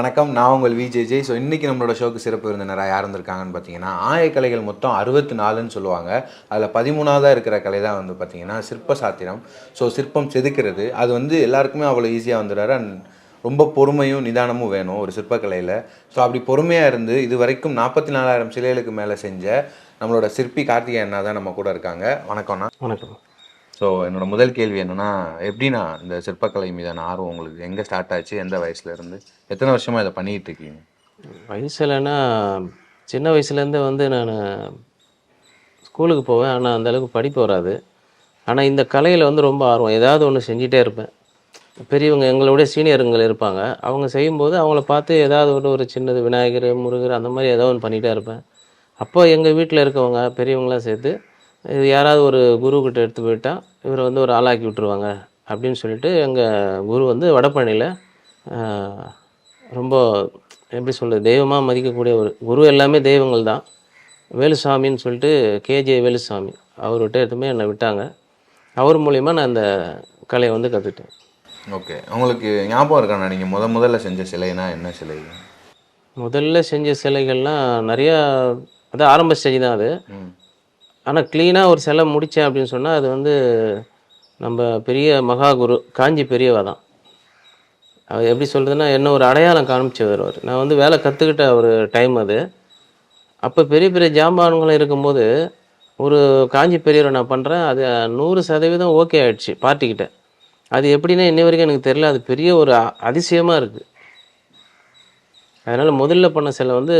வணக்கம். நான் உங்கள் விஜேஜே ஸோ இன்றைக்கி நம்மளோட ஷோக்கு சிறப்பு விருந்தினராக யார் இருந்திருக்காங்கன்னு பார்த்தீங்கன்னா ஆயக்கலைகள் மொத்தம் அறுபத்தி நாலுன்னு சொல்லுவாங்க. அதில் பதிமூணாவதாக இருக்கிற கலை தான் வந்து பார்த்தீங்கன்னா சிற்ப சாத்திரம். ஸோ சிற்பம் செதுக்கிறது. அது வந்து எல்லாருக்குமே அவ்வளோ ஈஸியாக வந்துடுறாரு. அண்ட் ரொம்ப பொறுமையும் நிதானமும் வேணும் ஒரு சிற்பக்கலையில். ஸோ அப்படி பொறுமையாக இருந்து இது வரைக்கும் நாற்பத்தி நாலாயிரம் சிலைகளுக்கு மேலே செஞ்ச நம்மளோட சிற்பி கார்த்திகை அண்ணா தான் நம்ம கூட இருக்காங்க. வணக்கம்ண்ணா வணக்கம். ஸோ என்னோட முதல் கேள்வி என்னன்னா எப்படிண்ணா இந்த சிற்பக்கலை மீதான ஆர்வம் உங்களுக்கு? எங்கே ஸ்டார்ட் ஆச்சு? எந்த வயசுலேருந்து எத்தனை வருஷமாக இதை பண்ணிகிட்டு இருக்கீங்க? வயசுலன்னா சின்ன வயசுலேருந்தே வந்து நான் ஸ்கூலுக்கு போவேன். ஆனால் அந்தளவுக்கு படிப்பு வராது. ஆனால் இந்த கலையில் வந்து ரொம்ப ஆர்வம். ஏதாவது ஒன்று செஞ்சிட்டே இருப்பேன். பெரியவங்க எங்களோட சீனியருங்கள் இருப்பாங்க. அவங்க செய்யும்போது அவங்கள பார்த்து ஏதாவது ஒன்று ஒரு சின்னது விநாயகர் முருகர் அந்த மாதிரி ஏதாவது ஒன்று பண்ணிகிட்டே இருப்பேன். அப்போ எங்கள் வீட்டில் இருக்கவங்க பெரியவங்களாம் சேர்த்து இது யாராவது ஒரு குருக்கிட்ட எடுத்து போயிட்டால் இவரை வந்து ஒரு ஆளாக்கி விட்டுருவாங்க அப்படின்னு சொல்லிட்டு எங்கள் குரு வந்து வடபழனியில் ரொம்ப எப்படி சொல்கிறது தெய்வமாக மதிக்கக்கூடிய ஒரு குரு எல்லாமே தெய்வங்கள் தான். வேலுசாமின்னு சொல்லிட்டு கேஜே வேலுசாமி அவர்கிட்ட எடுத்துமே என்னை விட்டாங்க. அவர் மூலிமா நான் அந்த கலையை வந்து கற்றுக்கிட்டேன் ஓகே உங்களுக்கு ஞாபகம் இருக்காண்ணா நீங்கள் முத முதல்ல செஞ்ச சிலைனா என்ன சிலை? முதல்ல செஞ்ச சிலைகள்லாம் நிறையா அது ஆரம்ப ஸ்டேஜ் தான் அது. ஆனால் க்ளீனாக ஒரு சிலை முடித்தேன் அப்படின்னு சொன்னால் அது வந்து நம்ம பெரிய மகாகுரு காஞ்சி பெரியவா தான். அவர் எப்படி சொல்கிறதுன்னா என்ன ஒரு அடையாளம் காமிச்சவர் அவர். நான் வந்து வேலை கற்றுக்கிட்ட ஒரு டைம் அது. அப்போ பெரிய பெரிய ஜாமான்களும் இருக்கும்போது ஒரு காஞ்சி பெரியவரை நான் பண்ணுறேன் அது நூறு சதவீதம் ஓகே ஆகிடுச்சு பார்ட்டிக்கிட்ட அது எப்படின்னா இன்னி வரைக்கும் எனக்கு தெரியல அது பெரிய ஒரு அதிசயமாக இருக்குது அதனால் முதல்ல பண்ண சிலை வந்து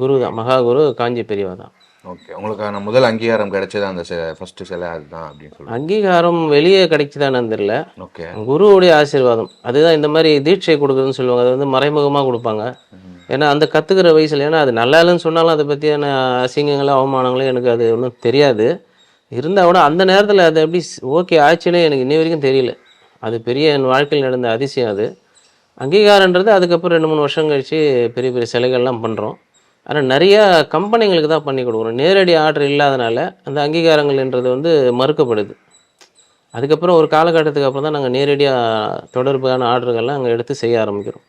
குரு தான் மகாகுரு காஞ்சி பெரியவா தான். ஓகே உங்களுக்கான முதல் அங்கீகாரம் கிடைச்சது அந்த ஃபர்ஸ்ட் சிலை அதுதான் அப்படின்னு சொல்லி அங்கீகாரம் வெளியே கிடைக்குதான்னு தெரியல. ஓகே குருவுடைய ஆசீர்வாதம். அதுதான் இந்த மாதிரி தீட்சை கொடுக்குறதுன்னு சொல்லுவாங்க. அது வந்து மறைமுகமாக கொடுப்பாங்க. ஏன்னா அந்த கற்றுக்கிற வயசில் ஏன்னா அது நல்லா இல்லைன்னு சொன்னாலும் அதை பற்றியான அசிங்கங்களும் அவமானங்களும் எனக்கு அது ஒன்றும் தெரியாது. இருந்தால் கூட அந்த நேரத்தில் அது எப்படி ஓகே ஆச்சுன்னே எனக்கு இன்னி வரைக்கும் தெரியல. அது பெரிய என் வாழ்க்கையில் நடந்த அதிசயம் அது. அங்கீகாரன்றது அதுக்கப்புறம் ரெண்டு மூணு வருஷம் கழிச்சு பெரிய பெரிய சிலைகள்லாம் பண்ணுறோம் ஆனால் நிறைய கம்பெனிங்களுக்கு தான் பண்ணி கொடுக்குறோம் நேரடி ஆர்டர் இல்லாதனால அந்த அங்கீகாரங்கள்ன்றது வந்து மறுக்கப்படுது. அதுக்கப்புறம் ஒரு காலகட்டத்துக்கு அப்புறம் தான் நாங்கள் நேரடியாக தொடர்பான ஆர்டர்கள்லாம் அங்கே எடுத்து செய்ய ஆரம்பிக்கிறோம்.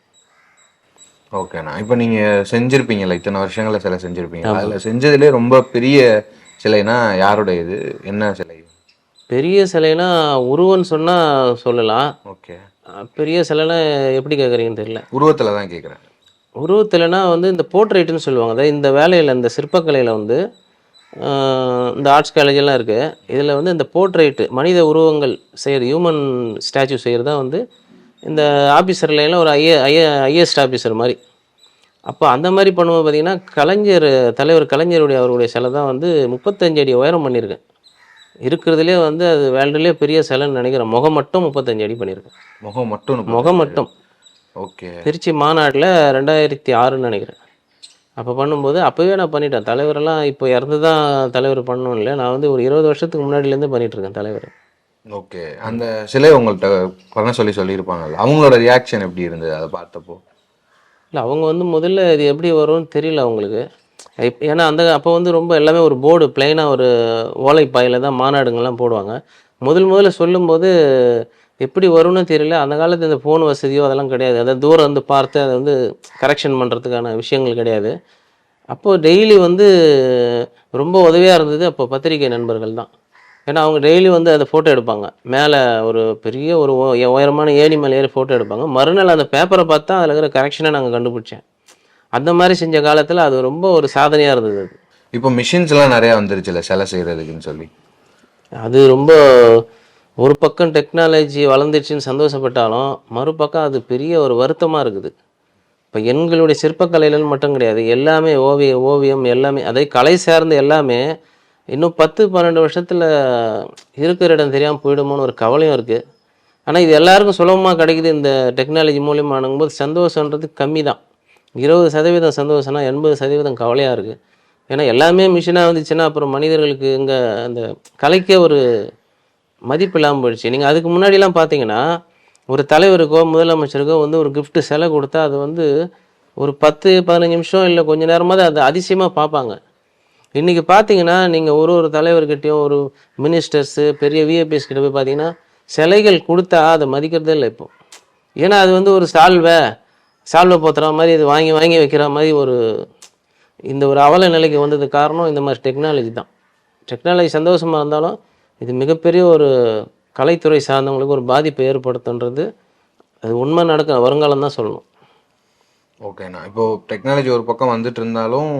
ஓகேண்ணா இப்போ நீங்கள் செஞ்சுருப்பீங்கல்ல இத்தனை வருஷங்களில் சிலை செஞ்சுருப்பீங்க அதில் செஞ்சதுலேயே ரொம்ப பெரிய சிலைனா யாரோட இது? என்ன சிலை? பெரிய சிலைனா உருவம்னு சொன்னால் சொல்லலாம். ஓகே பெரிய சிலைனா எப்படி கேட்குறீங்கன்னு தெரியல. உருவத்தில் தான் கேட்குறேன் உருவத்தில்னா வந்து இந்த போர்ட்ரேட்டுன்னு சொல்லுவாங்க. அதாவது இந்த வேலையில் இந்த சிற்பக்கலையில் வந்து இந்த ஆர்ட்ஸ் காலேஜெல்லாம் இருக்குது இதில் வந்து இந்த போர்ட்ரேட்டு மனித உருவங்கள் செய்கிறது ஹியூமன் ஸ்டாச்சு செய்கிறது தான் வந்து இந்த ஆஃபீஸர்லாம் ஒரு ஐஏ ஐஏ ஐஎஸ்ட் ஆஃபீஸர் மாதிரி. அப்போ அந்த மாதிரி பண்ணும்போது பார்த்திங்கன்னா கலைஞர் தலைவர் கலைஞருடைய அவருடைய சிலை தான் வந்து முப்பத்தஞ்சு அடி உயரம் பண்ணியிருக்கேன் இருக்கிறதுலே வந்து அது வேர்ல்டுலேயே பெரிய சிலைன்னு நினைக்கிறேன். முகம் மட்டும் முப்பத்தஞ்சு அடி பண்ணியிருக்கேன் முகம் மட்டும் முகம் மட்டும். ஓகே. திருச்சி மாநாட்டில் ரெண்டாயிரத்தி ஆறுன்னு நினைக்கிறேன். அப்போ பண்ணும்போது அப்போவே நான் பண்ணிட்டேன். தலைவரெல்லாம் இப்போ இறந்து தான் தலைவர் பண்ணணும் இல்லை நான் வந்து ஒரு இருபது வருஷத்துக்கு முன்னாடிலேருந்து பண்ணிட்டு இருக்கேன் தலைவர். ஓகே. அந்த சிலை உங்கள்கிட்ட பண்ண சொல்லி சொல்லியிருப்பாங்கல்ல. அவங்களோட ரியாக்ஷன் எப்படி இருந்தது அதை பார்த்தப்போ? இல்லை அவங்க வந்து முதல்ல இது எப்படி வரும்னு தெரியல அவங்களுக்கு. ஏன்னா அந்த அப்போ வந்து ரொம்ப எல்லாமே ஒரு போர்டு பிளைனாக ஒரு ஓலைப்பாயில் தான் மாநாடுங்கள்லாம் போடுவாங்க. முதல் முதல்ல சொல்லும்போது எப்படி வரும்னு தெரியல. அந்த காலத்து இந்த ஃபோன் வசதியோ அதெல்லாம் கிடையாது. அதாவது தூரம் வந்து பார்த்து அதை வந்து கரெக்ஷன் பண்ணுறதுக்கான விஷயங்கள் கிடையாது. அப்போது டெய்லி வந்து ரொம்ப உதவியாக இருந்தது அப்போ பத்திரிகை நண்பர்கள் தான். ஏன்னா அவங்க டெய்லி வந்து அதை ஃபோட்டோ எடுப்பாங்க. மேலே ஒரு பெரிய ஒரு உயரமான ஏணி மேலே ஏறி ஃபோட்டோ எடுப்பாங்க. மறுநாள் அந்த பேப்பரை பார்த்தா அதில் இருக்கிற கரெக்ஷனை நாங்கள் கண்டுபிடிச்சேன். அந்த மாதிரி செஞ்ச காலத்தில் அது ரொம்ப ஒரு சாதனையாக இருந்தது அது. இப்போ மிஷின்ஸ்லாம் நிறையா வந்துருச்சுல்ல சிலை செய்கிறதுக்குன்னு சொல்லி. அது ரொம்ப ஒரு பக்கம் டெக்னாலஜி வளர்ந்துச்சுன்னு சந்தோஷப்பட்டாலும் மறுபக்கம் அது பெரிய ஒரு வருத்தமாக இருக்குது. இப்போ எங்களுடைய சிற்பக்கலையிலன்னு மட்டும் கிடையாது எல்லாமே ஓவிய ஓவியம் எல்லாமே அதே கலை சார்ந்த எல்லாமே இன்னும் பத்து பன்னெண்டு வருஷத்தில் இருக்கிற இடம் தெரியாமல் போயிடுமோன்னு ஒரு கவலையும் இருக்குது ஆனால் இது எல்லாருக்கும் சுலபமாக கிடைக்குது இந்த டெக்னாலஜி மூலியமானும் போது சந்தோஷன்றது கம்மி தான் இருபது சதவீதம் சந்தோஷம்னா எண்பது சதவீதம் கவலையாக இருக்குது ஏன்னா எல்லாமே மிஷினாக வந்துச்சுன்னா அப்புறம் மனிதர்களுக்கு இங்கே அந்த கலைக்கே ஒரு மதிப்பு இல்லாமல் போயிடுச்சு. நீங்கள் அதுக்கு முன்னாடிலாம் பார்த்தீங்கன்னா ஒரு தலைவருக்கோ முதலமைச்சருக்கோ வந்து ஒரு கிஃப்ட்டு சிலை கொடுத்தா அது வந்து ஒரு பத்து பதினஞ்சு நிமிஷம் இல்லை கொஞ்ச நேரமாவது அது அதிசயமாக பார்ப்பாங்க இன்றைக்கி பார்த்தீங்கன்னா நீங்கள் ஒரு ஒரு தலைவர்கிட்டையும் ஒரு மினிஸ்டர்ஸு பெரிய விஏபிஎஸ் கிட்ட போய் பார்த்தீங்கன்னா சிலைகள் கொடுத்தா அதை மதிக்கிறதே இல்லை இப்போ. ஏன்னா அது வந்து ஒரு சால்வை சால்வை போத்துற மாதிரி இது வாங்கி வாங்கி வைக்கிற மாதிரி ஒரு இந்த ஒரு அவல நிலைக்கு வந்தது காரணம் இந்த மாதிரி டெக்னாலஜி தான். டெக்னாலஜி சந்தோஷமாக இருந்தாலும் இது மிகப்பெரிய ஒரு கலைத்துறை சார்ந்தவங்களுக்கு ஒரு பாதிப்பை ஏற்படுத்துன்றது அது உண்மை நடக்க வருங்காலம் தான் சொல்லணும். ஓகேண்ணா இப்போ டெக்னாலஜி ஒரு பக்கம் வந்துட்டு இருந்தாலும்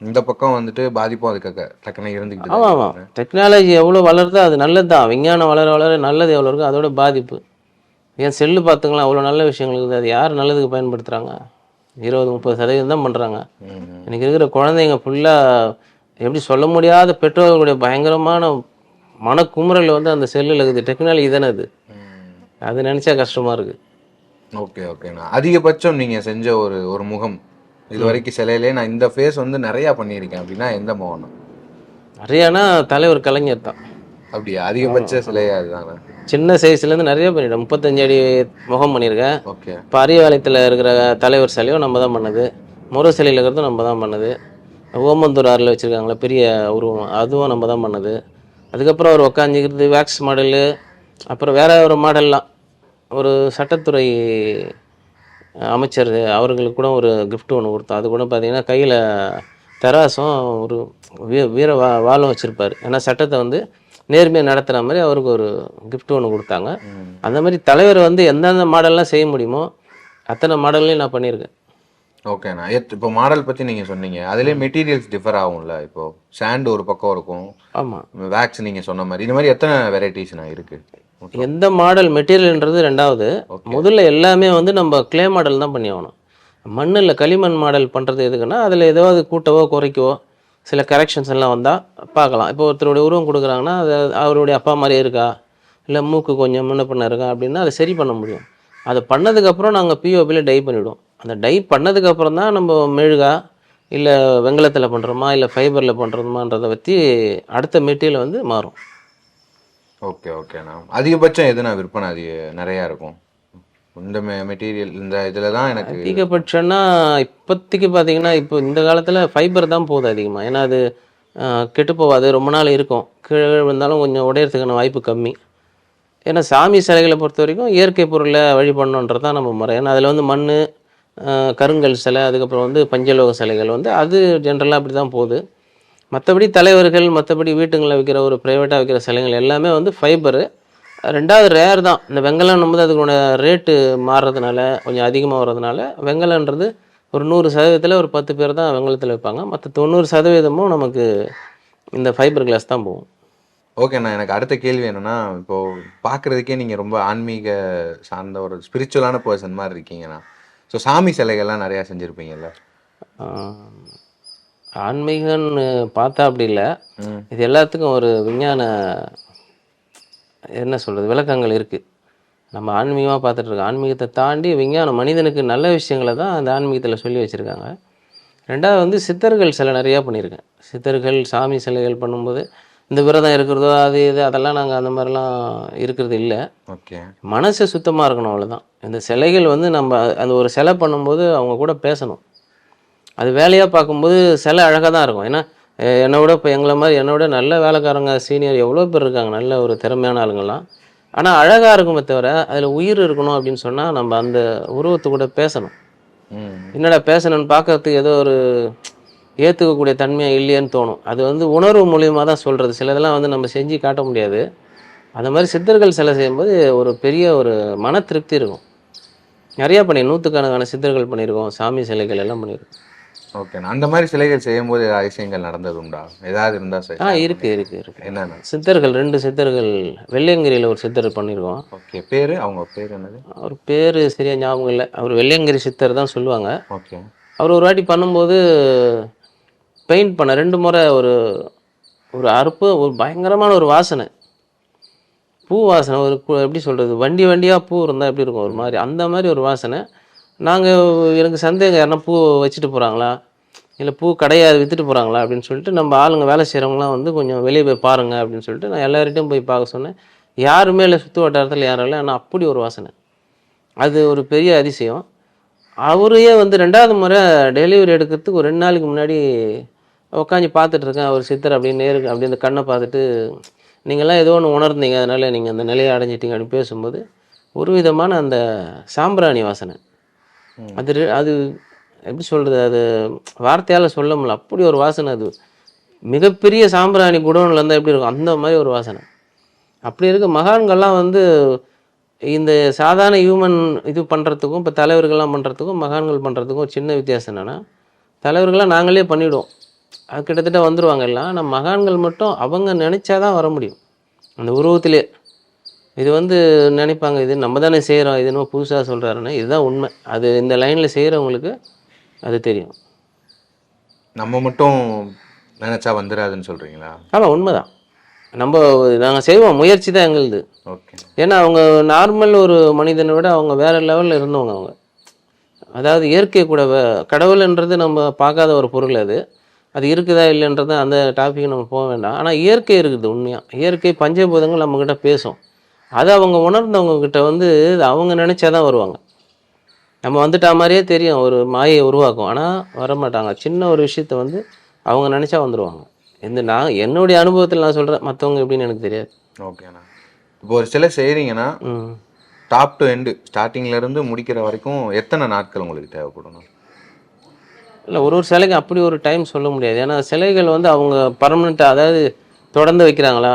இந்த பக்கம் வந்துட்டு பாதிப்பும் அதுக்கு டக்குனு இருந்துக்கிட்டு ஆமாம் ஆமாம் டெக்னாலஜி எவ்வளோ வளருதோ அது நல்லது தான் விஞ்ஞானம் வளர வளர நல்லது எவ்வளோ இருக்கோ அதோட பாதிப்பு. ஏன் செல்லு பார்த்துங்களா அவ்வளோ நல்ல விஷயங்கள் இருக்குது. அது யார் நல்லதுக்கு பயன்படுத்துகிறாங்க இருபது முப்பது சதவீதம் தான் பண்ணுறாங்க ம், இன்னைக்கு இருக்கிற குழந்தைங்க ஃபுல்லாக எப்படி சொல்ல முடியாத பெற்றோர்களுடைய பயங்கரமான மனக்குமுறல் வந்து அந்த செல்லில் இருக்குது. டெக்னாலஜி தானே அது. அது நினச்சா கஷ்டமாக இருக்குது ஓகே ஓகேண்ணா அதிகபட்சம் நீங்க செஞ்ச ஒரு ஒரு முகம் இது வரைக்கும் சிலையிலே நான் இந்த ஃபேஸ் வந்து நிறைய பண்ணியிருக்கேன் அப்படின்னா எந்த முகம் நிறையானா தலைவர் கலைஞர் தான். அப்படியா? அதிகபட்ச சிலையா அதுதானே சின்ன சைஸ்லேருந்து நிறைய பண்ணிட்டேன். முப்பத்தஞ்சு அடி முகம் பண்ணியிருக்கேன். ஓகே. இப்போ அரியவாளையத்தில் இருக்கிற தலைவர் சிலையும் நம்ம தான் பண்ணது. முறை சிலையில் இருக்கிறதும் நம்ம தான் பண்ணது. ஓமந்தூர் ஆறில் வச்சுருக்காங்களே பெரிய உருவம் அதுவும் நம்ம தான் பண்ணது. அதுக்கப்புறம் அவர் உக்காந்துக்கிறது வேக்ஸ் மாடலு அப்புறம் வேற ஒரு மாடல்லாம் ஒரு சட்டத்துறை அமைச்சர் அவர்களுக்கு கூட ஒரு gift ஒன்று கொடுத்தோம் அது கூட பார்த்தீங்கன்னா கையில் தராசும் ஒரு வீ வீர வா வாளும் வச்சுருப்பார். ஏன்னா சட்டத்தை வந்து நேர்மையாக நடத்துகிற மாதிரி அவருக்கு ஒரு gift ஒன்று கொடுத்தாங்க. அந்த மாதிரி தலைவர் வந்து எந்தெந்த மாடல்லாம் செய்ய முடியுமோ அத்தனை மாடல்லையும் நான் பண்ணியிருக்கேன். ஓகேண்ணா. எத் இப்போ மாடல் பத்தி நீங்க சொன்னீங்க. அதுலயே மெட்டீரியல்ஸ் டிஃபர் ஆகும்ல. இப்போ சாண்ட் ஒரு பக்கம் இருக்கும். ஆமாம் வேக்ஸ் நீங்க சொன்ன மாதிரி. இந்த மாதிரி எத்தனை வெரைட்டிஸ்ண்ணா இருக்கு? எந்த மாடல் மெட்டீரியல்ன்றது ரெண்டாவது. முதல்ல எல்லாமே வந்து நம்ம க்ளே மாடல் தான் பண்ணி ஆகணும். மண்ணில் களிமண் மாடல் பண்ணுறது எதுக்குன்னா அதில் ஏதாவது கூட்டவோ குறைக்கவோ சில கரெக்ஷன்ஸ் எல்லாம் வந்தால் பார்க்கலாம். இப்போ ஒருத்தருடைய உருவம் கொடுக்குறாங்கன்னா அது அவருடைய அப்பா மாதிரியே இருக்கா? இல்லை மூக்கு கொஞ்சம் முன்ன பண்ண இருக்கா? அப்படின்னா அதை சரி பண்ண முடியும். அதை பண்ணதுக்கப்புறம் நாங்கள் பிஓபியில் டை பண்ணிவிடுவோம் அந்த டை பண்ணதுக்கப்புறம் தான் நம்ம மெழுகா இல்லை வெங்கலத்தில் பண்ணுறோமா இல்லை ஃபைபரில் பண்ணுறோமான்றதை பற்றி அடுத்த மெட்டீரியல் வந்து மாறும். ஓகே ஓகேண்ணா அதிகபட்சம் எதுனா விற்பனை? அது நிறையா இருக்கும். இந்த மெட்டீரியல் இந்த இதில் தான் எனக்கு அதிகபட்சம்னா இப்போதைக்கு பார்த்தீங்கன்னா இப்போ இந்த காலத்தில் ஃபைபர் தான் போகுது அதிகமாக ஏன்னா அது கெட்டு போகாது ரொம்ப நாள் இருக்கும். கீழே விழுந்தாலும் கொஞ்சம் உடையறதுக்கான வாய்ப்பு கம்மி. ஏன்னா சாமி சிலைகளை பொறுத்த வரைக்கும் இயற்கை பொருளை வழிபடணுன்றது தான் நம்ம முறை. ஏன்னா அதில் வந்து மண் கருங்கல் சிலை அதுக்கப்புறம் வந்து பஞ்சலோக சிலைகள் வந்து அது ஜென்ரலாக அப்படி தான் போகுது. மற்றபடி தலைவர்கள் மற்றபடி வீட்டுங்களில் வைக்கிற ஒரு ப்ரைவேட்டாக வைக்கிற சிலைகள் எல்லாமே வந்து ஃபைபரு ரெண்டாவது ரேர் தான். இந்த வெங்கலம் போது அதுக்கோட ரேட்டு மாறுறதுனால கொஞ்சம் அதிகமாக வர்றதுனால வெங்கலன்றது ஒரு நூறு சதவீதத்தில் ஒரு பத்து பேர் தான் வெங்கலத்தில் வைப்பாங்க மற்ற தொண்ணூறு சதவீதமும் நமக்கு இந்த ஃபைபர் கிளாஸ் தான் போகும். ஓகேண்ணா எனக்கு அடுத்த கேள்வி என்னென்னா இப்போது பார்க்குறதுக்கே நீங்கள் ரொம்ப ஆன்மீக சார்ந்த ஒரு ஸ்பிரிச்சுவலான பர்சன் மாதிரி இருக்கீங்கண்ணா. ஸோ சாமி சிலைகள்லாம் நிறையா செஞ்சுருப்பீங்கல்ல? ஆன்மீகம்னு பார்த்தா அப்படி இல்லை. இது எல்லாத்துக்கும் ஒரு விஞ்ஞான என்ன சொல்கிறது விளக்கங்கள் இருக்குது நம்ம ஆன்மீகமாக பார்த்துட்டு இருக்கோம். ஆன்மீகத்தை தாண்டி விஞ்ஞானம் மனிதனுக்கு நல்ல விஷயங்களை தான் அந்த ஆன்மீகத்தில் சொல்லி வச்சுருக்காங்க. ரெண்டாவது வந்து சித்தர்கள் சிலை நிறையா பண்ணியிருக்கேன். சித்தர்கள் சாமி சிலைகள் பண்ணும்போது இந்த விரதம் இருக்கிறதோ அது இது அதெல்லாம் நாங்கள் அந்த மாதிரிலாம் இருக்கிறது இல்லை. ஓகே. மனசு சுத்தமாக இருக்கணும் அவ்வளவுதான். இந்த சிலைகள் வந்து நம்ம அந்த ஒரு சிலை பண்ணும்போது அவங்க கூட பேசணும். அது வேலையாக பார்க்கும்போது சிலை அழகாக தான் இருக்கும். ஏன்னா என்னை விட இப்போ எங்களை மாதிரி என்னை விட நல்ல வேலைக்காரங்க சீனியர் எவ்வளோ பேர் இருக்காங்க நல்ல ஒரு திறமையான ஆளுங்கள்லாம். ஆனால் அழகாக இருக்குமே தவிர அதில் உயிர் இருக்கணும் அப்படின்னு சொன்னால் நம்ம அந்த உருவத்து கூட பேசணும். என்னடா பேசணும்னு பார்க்கறதுக்கு ஏதோ ஒரு ஏற்றுக்கக்கூடிய தன்மையாக இல்லையேன்னு தோணும். அது வந்து உணர்வு மூலியமாக தான் சொல்கிறது சிலதெல்லாம் வந்து நம்ம செஞ்சு காட்ட முடியாது. அந்த மாதிரி சித்தர்கள் சிலை செய்யும்போது ஒரு பெரிய ஒரு மன திருப்தி இருக்கும். நிறையா பண்ணி நூற்றுக்கணக்கான சித்தர்கள் பண்ணியிருக்கோம் சாமி சிலைகள் எல்லாம் பண்ணியிருக்கோம் ஓகேண்ணா அந்த மாதிரி சிலைகள் செய்யும்போது ஏதாவது அதிசயங்கள் நடந்தது உண்டா ஏதாவது இருந்தா சரி. ஆ இருக்குது இருக்குது இருக்குது என்னண்ணா சித்தர்கள் ரெண்டு சித்தர்கள் வெள்ளையங்கிரியில் ஒரு சித்தர் பண்ணியிருக்கோம் ஓகே பேரு? அவங்க பேர் என்னது? அவர் பேர் சரியாக ஞாபகம் இல்லை. அவர் வெள்ளையங்கிரி சித்தர் தான் சொல்லுவாங்க. ஓகே அவர் ஒரு வாட்டி பண்ணும்போது பெயிண்ட் பண்ண ரெண்டு முறை ஒரு ஒரு அறுப்பு ஒரு பயங்கரமான ஒரு வாசனை. பூ வாசனை ஒரு எப்படி சொல்கிறது வண்டி வண்டியாக பூ இருந்தால் எப்படி இருக்கும்? ஒரு மாதிரி அந்த மாதிரி ஒரு வாசனை. நாங்கள் எனக்கு சந்தேகம் யாருன்னா பூ வச்சுட்டு போகிறாங்களா இல்லை பூ கிடையாது விற்றுட்டு போகிறாங்களா அப்படின்னு சொல்லிட்டு நம்ம ஆளுங்க வேலை செய்கிறவங்களாம் வந்து கொஞ்சம் வெளியே போய் பாருங்க அப்படின்னு சொல்லிட்டு நான் எல்லார்கிட்டையும் போய் பார்க்க சொன்னேன். யாருமே இல்லை சுற்று வட்டாரத்தில் யாரும் இல்லை. ஆனால் அப்படி ஒரு வாசனை. அது ஒரு பெரிய அதிசயம். அவரையே வந்து ரெண்டாவது முறை டெலிவரி எடுக்கிறதுக்கு ஒரு ரெண்டு நாளைக்கு முன்னாடி உட்காந்து பார்த்துட்ருக்கேன் அவர் சித்தர் அப்படின்னு நேருக்கு அப்படி அந்த கண்ணை பார்த்துட்டு நீங்கள்லாம் ஏதோ ஒன்று உணர்ந்தீங்க அதனால் நீங்கள் அந்த நிலையை அடைஞ்சிட்டீங்க அப்படின்னு பேசும்போது ஒரு விதமான அந்த சாம்பிராணி வாசனை. அது அது எப்படி சொல்கிறது அது வார்த்தையால் சொல்ல முடியல. அப்படி ஒரு வாசனை அது. மிகப்பெரிய சாம்பிராணி குடோனில் இருந்தால் எப்படி இருக்கும்? அந்த மாதிரி ஒரு வாசனை. அப்படி இருக்க மகான்கள்லாம் வந்து இந்த சாதாரண ஹியூமன் இது பண்ணுறதுக்கும் இப்போ தலைவர்கள்லாம் பண்ணுறதுக்கும் மகான்கள் பண்ணுறதுக்கும் ஒரு சின்ன வித்தியாசம் என்னென்னா தலைவர்கள்லாம் நாங்களே பண்ணிவிடுவோம் அது கிட்டத்தட்ட வந்துடுவாங்க எல்லாம். ஆனால் மகான்கள் மட்டும் அவங்க நினச்சாதான் வர முடியும். அந்த உருவத்திலே. இது வந்து நினைப்பாங்க இது நம்ம தானே செய்கிறோம் இது என்னமோ புதுசாக சொல்கிறாருன்னு இதுதான் உண்மை. அது இந்த லைனில் செய்கிறவங்களுக்கு அது தெரியும். நம்ம மட்டும் நினைச்சா வந்துடாதுன்னு சொல்றீங்களா? ஆமாம் உண்மைதான். நம்ம நாங்கள் செய்வோம் முயற்சி தான் எங்களுது. ஓகே. ஏன்னா அவங்க நார்மல் ஒரு மனிதனை விட அவங்க வேற லெவலில் இருந்தவங்க அவங்க. அதாவது இயற்கை கூட கடவுள்ன்றது நம்ம பார்க்காத ஒரு பொருள் அது. அது இருக்குதா இல்லைன்றது அந்த டாபிக் நம்ம போக வேண்டாம். ஆனால் இயற்கை இருக்குது உண்மையாக இயற்கை பஞ்சபூதங்கள் நம்மக்கிட்ட பேசும். அதை அவங்க உணர்ந்தவங்க கிட்ட வந்து அவங்க நினச்சாதான் வருவாங்க. நம்ம வந்துட்டா மாதிரியே தெரியும் ஒரு மாயை உருவாக்கும். ஆனால் வரமாட்டாங்க. சின்ன ஒரு விஷயத்த வந்து அவங்க நினச்சா வந்துடுவாங்க இந்த நான் என்னுடைய அனுபவத்தில் நான் சொல்கிறேன் மற்றவங்க எப்படின்னு எனக்கு தெரியாது. ஓகேண்ணா இப்போ ஒரு சிலை செய்கிறீங்கன்னா டாப் டு எண்டு ஸ்டார்டிங்ல இருந்து முடிக்கிற வரைக்கும் எத்தனை நாட்கள் உங்களுக்கு தேவைப்படும்? இல்லை ஒரு ஒரு சிலைக்கு அப்படி ஒரு டைம் சொல்ல முடியாது. ஏன்னா சிலைகள் வந்து அவங்க பர்மனெண்ட்டாக அதாவது தொடர்ந்து வைக்கிறாங்களா?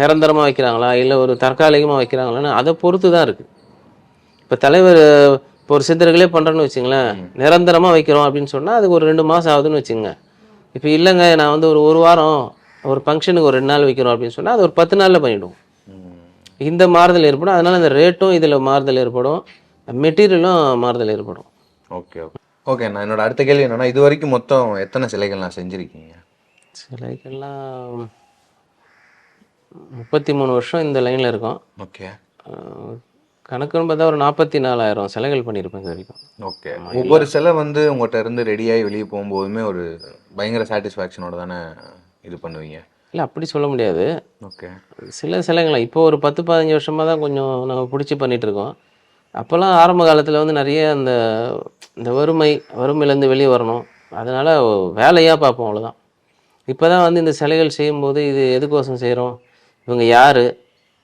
நிரந்தரமாக வைக்கிறாங்களா? இல்லை ஒரு தற்காலிகமாக வைக்கிறாங்களான்னு அதை பொறுத்து தான் இருக்குது இப்போ தலைவர் இப்போ ஒரு சித்தர்களே பண்ணுறேன்னு வச்சுங்களேன் நிரந்தரமாக வைக்கிறோம் அப்படின்னு சொன்னால் அதுக்கு ஒரு ரெண்டு மாதம் ஆகுதுன்னு வச்சுங்க. இப்போ இல்லைங்க நான் வந்து ஒரு ஒரு வாரம் ஒரு ஃபங்க்ஷனுக்கு ஒரு ரெண்டு நாள் வைக்கிறோம் அப்படின்னு சொன்னால் அது ஒரு பத்து நாளில் பண்ணிவிடுவோம் இந்த மாறுதல் ஏற்படும். அதனால் அந்த ரேட்டும் இதில் மாறுதல் ஏற்படும். மெட்டீரியலும் மாறுதல் ஏற்படும். Okay okay. ஓகே நான் என்னோட அடுத்த கேள்வி என்னன்னா இது வரைக்கும் மொத்தம் எத்தனை சிலைகள் நான் செஞ்சுருக்கீங்க? சிலைகள்லாம் முப்பத்தி மூணு வருஷம் இந்த லைனில் இருக்கோம். ஓகே கணக்குன்னு பார்த்தா ஒரு நாற்பத்தி நாலாயிரம் சிலைகள் பண்ணியிருப்பேன் இது வரைக்கும். ஓகே ஒவ்வொரு சிலை வந்து உங்கள்கிட்ட இருந்து ரெடியாகி வெளியே போகும்போதுமே ஒரு பயங்கர சாட்டிஸ்ஃபேக்ஷனோட தானே இது பண்ணுவீங்க? இல்லை அப்படி சொல்ல முடியாது. ஓகே சில சிலைகளை இப்போ ஒரு பத்து பதினஞ்சு வருஷமாக தான் கொஞ்சம் நாங்கள் பிடிச்சி பண்ணிட்டு இருக்கோம். அப்போல்லாம் ஆரம்ப காலத்தில் வந்து நிறைய அந்த இந்த வறுமை வறுமையிலேருந்து வெளியே வரணும். அதனால் வேலையாக பார்ப்போம் அவ்வளோதான் இப்போ தான் வந்து இந்த சிலைகள் செய்யும்போது இது எதுக்கோசம் செய்கிறோம் இவங்க யார்?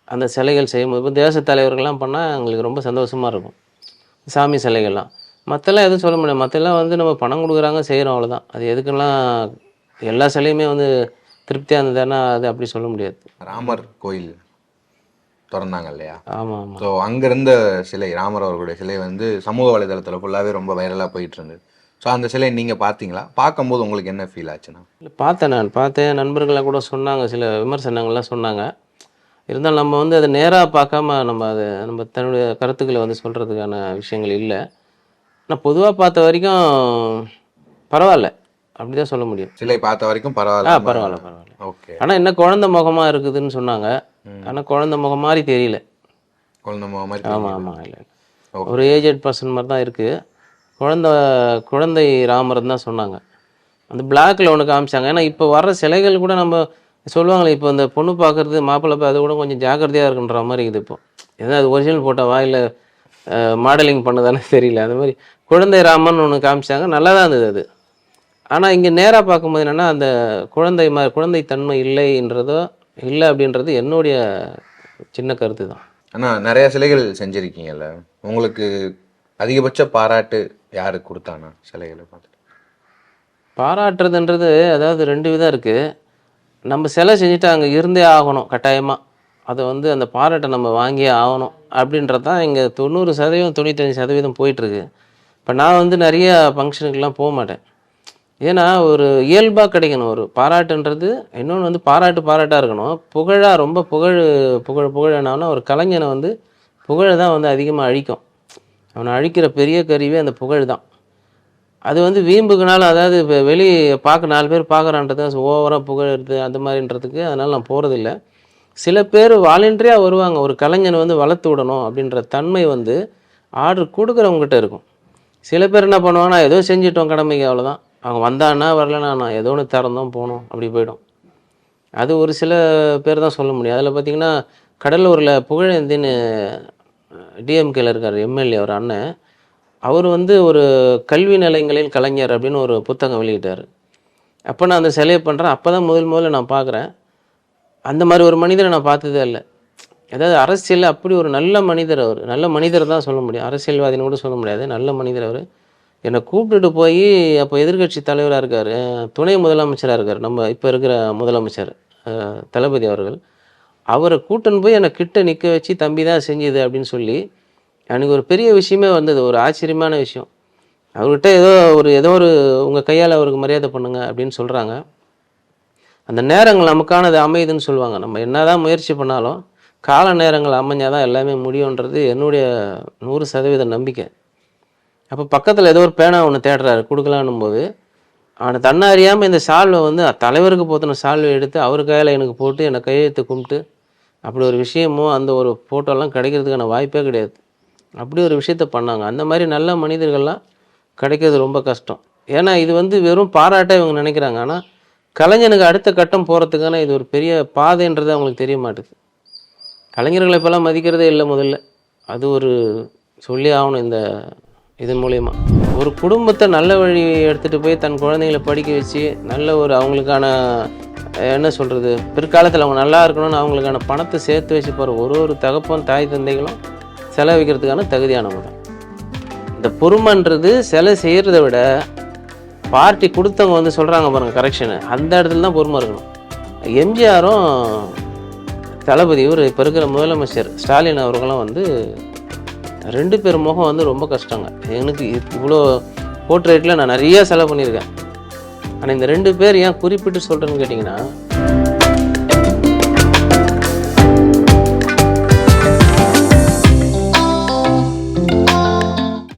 அந்த சிலைகள் செய்யும்போது இப்போ தேச தலைவர்கள்லாம் பண்ணால் எங்களுக்கு ரொம்ப சந்தோஷமாக இருக்கும். சாமி சிலைகள்லாம். மற்றெல்லாம் எதுவும் சொல்ல முடியாது. மற்றெல்லாம் வந்து நம்ம பணம் கொடுக்குறாங்க செய்கிறோம் அவ்வளோதான் அது எதுக்கெல்லாம் எல்லா சிலையுமே வந்து திருப்தியாக இருந்ததுன்னா அது அப்படி சொல்ல முடியாது. ராமர் கோயில். திறந்தாங்க இல்லையா ஸோ அங்க இருந்த சிலை ராமர் அவர்களுடைய சிலை வந்து சமூக வலைதளத்துல ஃபுல்லாவே ரொம்ப வைரலா போயிட்டு இருந்தது ஸோ அந்த சிலையை நீங்க பார்த்தீங்களா? பார்க்கும்போது உங்களுக்கு என்ன ஃபீல் ஆச்சுன்னா? இல்லை பார்த்தேன் நான். பார்த்தேன். நண்பர்களாக கூட சொன்னாங்க. சில விமர்சனங்கள்லாம் சொன்னாங்க. இருந்தாலும் நம்ம வந்து அதை நேராக பார்க்காம நம்ம அதை நம்ம தன்னுடைய கருத்துக்களை வந்து சொல்கிறதுக்கான விஷயங்கள் இல்லை. ஆனால் பொதுவாக பார்த்த வரைக்கும் பரவாயில்ல. அப்படி தான் சொல்ல முடியும். சிலை பார்த்த வரைக்கும் ஆ பரவாயில்ல பரவாயில்ல. பரவாயில்ல ஓகே ஆனால் என்ன குழந்தை முகமாக இருக்குதுன்னு சொன்னாங்க. ஆனால் குழந்தை முகம் மாதிரி தெரியல. குழந்தை முகம் மாதிரி ஆமாம். ஆமாம் இல்லை. ஒரு ஏஜெட் பர்சன் மாதிரி தான் இருக்குது குழந்தை குழந்தை ராமர் தான் சொன்னாங்க. அந்த பிளாக்ல ஒன்று காமிச்சாங்க. ஏன்னா இப்போ வர்ற சிலைகள் கூட நம்ம சொல்லுவாங்களே இப்போ இந்த பொண்ணு பார்க்குறது மாப்பிள்ளை பார்த்து கூட கொஞ்சம் ஜாக்கிரதையாக இருக்குன்ற மாதிரி இருக்குது இப்போ. எதாவது அது ஒரிஜினல் போட்டோவா இல்லை மாடலிங் பண்ணதானே தெரியல. அந்த மாதிரி குழந்தை ராமன் ஒன்று காமிச்சாங்க. நல்லா தான் இருந்தது அது. ஆனால் இங்கே நேராக பார்க்கும்போது என்னென்னா அந்த குழந்தை மா குழந்தை தன்மை இல்லைன்றதோ இல்லை அப்படின்றது என்னுடைய சின்ன கருத்து தான். ஆனா நிறைய சிலைகள் செஞ்சிருக்கீங்கல்ல. உங்களுக்கு அதிகபட்ச பாராட்டு யாருக்கு கொடுத்தானா சிலைகளை பார்த்துட்டு? பாராட்டுறதுன்றது அதாவது ரெண்டு விதம் இருக்குது நம்ம சிலை செஞ்சுட்டு அங்கே இருந்தே ஆகணும் கட்டாயமாக அதை வந்து அந்த பாராட்டை நம்ம வாங்கியே ஆகணும் அப்படின்றது தான் இங்கே தொண்ணூறு சதவீதம் தொண்ணூத்தஞ்சு சதவீதம் போயிட்டுருக்கு இப்போ நான் வந்து நிறைய ஃபங்க்ஷனுக்கெல்லாம் போக மாட்டேன். ஏன்னா ஒரு இயல்பாக கிடைக்கணும். ஒரு பாராட்டுன்றது இன்னொன்று வந்து பாராட்டு பாராட்டாக இருக்கணும். புகழாக ரொம்ப புகழ் புகழ் புகழ் என்னன்னா ஒரு கலைஞனை வந்து புகழை தான் வந்து அதிகமாக அழிக்கும். அவனை அழிக்கிற பெரிய கருவியே அந்த புகழ் தான் அது வந்து வீம்புக்குனால அதாவது இப்போ வெளியே பார்க்க நாலு பேர் பார்க்குறான்றது ஓவராக புகழுறது அந்த மாதிரின்றதுக்கு அதனால் நான் போகிறதில்ல சில பேர் வாலண்டரியாக வருவாங்க. ஒரு கலைஞனை வந்து வளர்த்து விடணும் அப்படின்ற தன்மை வந்து ஆர்டர் கொடுக்குறவங்ககிட்ட இருக்கும். சில பேர் என்ன பண்ணுவாங்கன்னா ஏதோ செஞ்சிட்டோம் கடமைக்கு அவ்வளோதான் அவங்க வந்தான்னா வரலன்னா நான் ஏதோ ஒன்று திறந்தோம் போனோம். அப்படி போயிடும். அது ஒரு சில பேர் தான் சொல்ல முடியும். அதில் பார்த்தீங்கன்னா கடலூரில் புகழேந்தின்னு டிஎம்கேல இருக்கார் எம்எல்ஏ அவர் அண்ணன். அவர் வந்து ஒரு கல்வி நிலையங்களில் கலைஞர் அப்படின்னு ஒரு புத்தகம் வெளியிட்டார். அப்போ நான் அந்த சிலையை பண்ணுறேன் அப்போ தான் முதல் முதல்ல நான் பார்க்குறேன் அந்த மாதிரி ஒரு மனிதரை நான் பார்த்ததே இல்லை. அதாவது அரசியலில் அப்படி ஒரு நல்ல மனிதர் அவர். நல்ல மனிதர் தான் சொல்ல முடியும். அரசியல்வாதின்னு கூட சொல்ல முடியாது. நல்ல மனிதர் அவர். என்னை கூப்பிட்டுட்டு போய் அப்போ எதிர்க்கட்சி தலைவராக இருக்கார் துணை முதலமைச்சராக இருக்கார். நம்ம இப்போ இருக்கிற முதலமைச்சர் தளபதி அவர்கள். அவரை கூட்டன்னு போய் என்னை கிட்ட நிற்க வச்சு தம்பி தான் செஞ்சுது அப்படின்னு சொல்லி எனக்கு ஒரு பெரிய விஷயமே வந்தது. ஒரு ஆச்சரியமான விஷயம். அவர்கிட்ட ஏதோ ஒரு ஏதோ ஒரு உங்கள் கையால் அவருக்கு மரியாதை பண்ணுங்க அப்படின்னு சொல்கிறாங்க அந்த நேரங்கள் நமக்கானது அமையுதுன்னு சொல்லுவாங்க. நம்ம என்னதான் முயற்சி பண்ணாலும் கால நேரங்கள் அமைஞ்சாதான் எல்லாமே முடியுன்றது என்னுடைய நூறு சதவீத நம்பிக்கை. அப்போ பக்கத்தில் ஏதோ ஒரு பேனா ஒன்று தேடுறாரு கொடுக்கலான்னும் போது அவனை தன்னை அறியாமல் இந்த சால்வை வந்து தலைவருக்கு போத்தின சால்வை எடுத்து அவர் கையில் எனக்கு போட்டு என்னை கையெழுத்து கும்பிட்டு அப்படி ஒரு விஷயமோ அந்த ஒரு ஃபோட்டோலாம் கிடைக்கிறதுக்கான வாய்ப்பே கிடையாது. அப்படி ஒரு விஷயத்த பண்ணாங்க. அந்த மாதிரி நல்ல மனிதர்கள்லாம் கிடைக்கிறது ரொம்ப கஷ்டம். ஏன்னா இது வந்து வெறும் பாராட்டாக இவங்க நினைக்கிறாங்க. ஆனால் கலைஞனுக்கு அடுத்த கட்டம் போகிறதுக்கான இது ஒரு பெரிய பாதைன்றது அவங்களுக்கு தெரிய மாட்டுது. கலைஞர்களை இப்போல்லாம் மதிக்கிறதே இல்லை முதல்ல. அது ஒரு சொல்லி ஆகணும் இந்த இதன் மூலயமா. ஒரு குடும்பத்தை நல்ல வழி எடுத்துகிட்டு போய் தன் குழந்தைங்களை படிக்க வச்சு நல்ல ஒரு அவங்களுக்கான என்ன சொல்கிறது பிற்காலத்தில் அவங்க நல்லா இருக்கணும்னு அவங்களுக்கான பணத்தை சேர்த்து வச்சு போகிற ஒரு ஒரு தகப்பன் தாய் தந்தைகளும் செலவழிக்கிறதுக்கான தகுதியானவங்க. தான் இந்த பொறுமைன்றது சிலை செய்கிறத விட பார்ட்டி கொடுத்தவங்க வந்து சொல்கிறாங்க பாருங்கள் கரெக்ஷனு அந்த இடத்துல தான் பொறுமை இருக்கணும். எம்ஜிஆரும் தளபதி இவர் இப்போ இருக்கிற முதலமைச்சர் ஸ்டாலின் அவர்களும் வந்து ரெண்டு பேர் முகம் வந்து ரொம்ப கஷ்டங்க. எனக்கு இவ்வளோ போர்ட்ரேட்டில் நான் நிறையா செலவு பண்ணியிருக்கேன். ஆனால் இந்த ரெண்டு பேர் ஏன் குறிப்பிட்டு சொல்கிறேன்னு கேட்டிங்கன்னா